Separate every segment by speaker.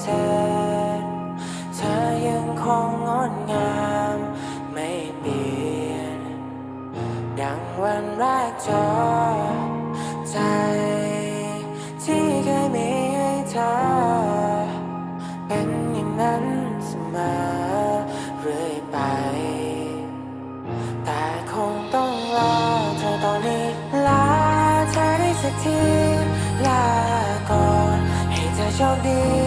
Speaker 1: แเธอยังคงงดงามไม่เปลี่ยน ดังวันแรกจอใจ ที่เคยมีให้เธอ เป็นอย่างนั้นเสมอเรื่อยไป แต่คงต้องลาเธอตอนนี้ลาเธอได้สักทีลาก่อน ให้เธอโชคดี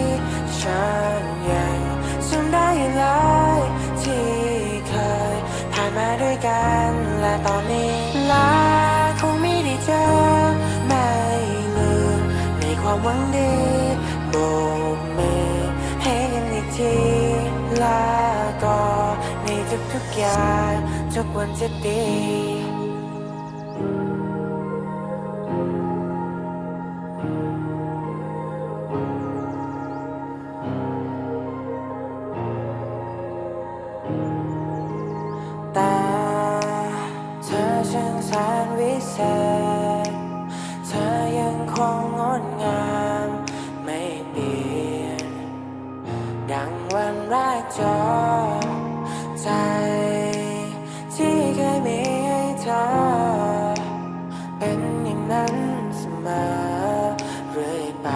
Speaker 1: หวังดีโบกมือให้กันอีกทีลาก่อนในทุกๆอย่างทุกวันจะดี ดังวันแรกเจอใจที่เคยมีให้เธอ เป็นอย่างนั้นเสมอเรื่อยไป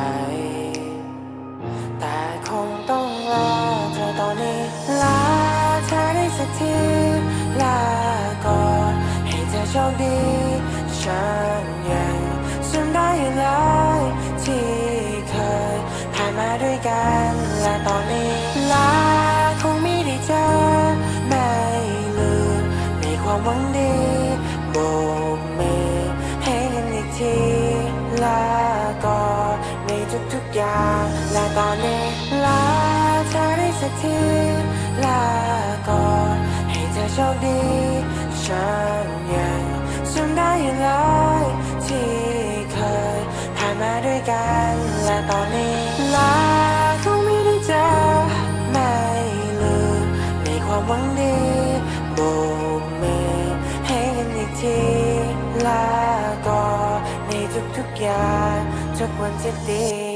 Speaker 1: แต่คงต้องรอเธอตอนนี้ ลาเธอได้สักที ลาก่อนให้เธอโชคดี ฉันยังจำได้เลยที่เคยผ่านมาด้วยกันและต หวังดีโบกมือให้กันอีกทีลาก่อนในทุกๆอย่างและตอนนี้ลาเธอได้สักทีลาก่อนให้เธอโชคดีฉันยังจำได้อยู่เลยที่เคยผ่านมาด้วยกันและตอนนี้ ทีลาก่อนในทุกๆอย่างทุกวันจะดี